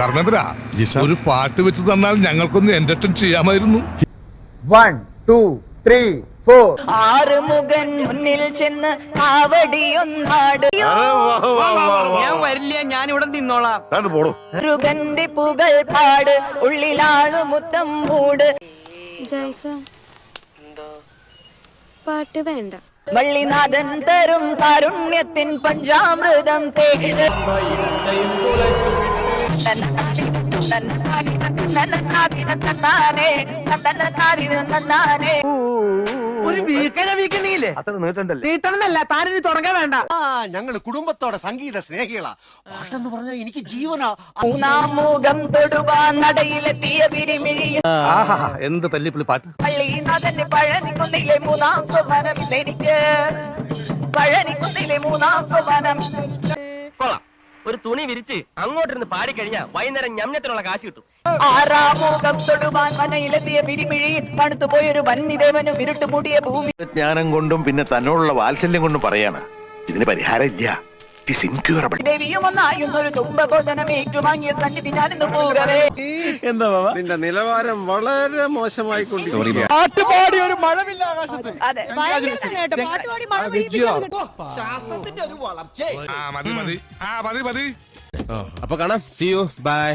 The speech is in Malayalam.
ധർമ്മേന്ദ്ര ഒരു പാട്ട് വെച്ച് തന്നാൽ ഞങ്ങൾക്കൊന്ന് എന്റർടൈൻ ചെയ്യാമായിരുന്നു. One two three four Arumugan മുന്നിൽ ചെന്ന് കാവടിയൊന്നാട്. ഞാൻ വരില്ല ഞാൻ ഇവിടെ നിന്നോളാം മുരുകന്റെ പുകൾ പാട് ഉള്ളിലാണു മുത്തം മൂട് ജയ്സ പാട്ട് വേണ്ട. വള്ളിനാഥൻ തരും കാരുണ്യത്തിൻ പഞ്ചാമൃതം തേട്. നന്നാനേ ഒരു വീക്കനെ വീക്കണില്ലേ നീട്ടണമെന്നല്ല താനിനി തുടങ്ങാൻ വേണ്ട. ആ ഞങ്ങൾ കുടുംബത്തോടെ സംഗീത സ്നേഹികളാ. പാട്ടെന്ന് പറഞ്ഞാൽ എനിക്ക് ജീവനാ. മൂന്നാം മൂകം തൊടുവാൻ നടയിലെത്തിയ പിരിമിഴിയും എന്ത് തല്ലിപ്പിളി പാട്ട്? പള്ളിനാഥന്റെ പഴനിക്കുന്നിലെ മൂന്നാം സോപാനം എനിക്ക് പഴനിക്കുന്നിലെ മൂന്നാം സോപാനം ഒരു തുണി വിരിച്ച് അങ്ങോട്ടിരുന്ന് പാടിക്കഴിഞ്ഞാ വൈകുന്നേരം ഞമ്മത്തിനുള്ള കാശ് കിട്ടും. തൊടുവാൻ മനയിലെത്തിയ പിരിമിഴി തണുത്തുപോയൊരു വന്യദേവനും ഇരുട്ട് മൂടിയ ഭൂമി ജ്ഞാനം കൊണ്ടും പിന്നെ തന്നോടുള്ള വാത്സല്യം കൊണ്ടും പറയാണ്. ഇതിന് പരിഹാരം ഇല്ല ദേവിയും ഒന്നായുന്നൊരു തുമ്പബോധനം ഏറ്റുവാങ്ങിയ സന്നിധി ഞാനിന്ന് പോകവേ നിന്റെ നിലവാരം വളരെ മോശമായിക്കൊണ്ടിരിക്കുന്നു. അതെ ശാസ്ത്രത്തിന്റെ ഒരു ആ മതി മതി. ആ മതി മതി. അപ്പൊ കാണാം. C U by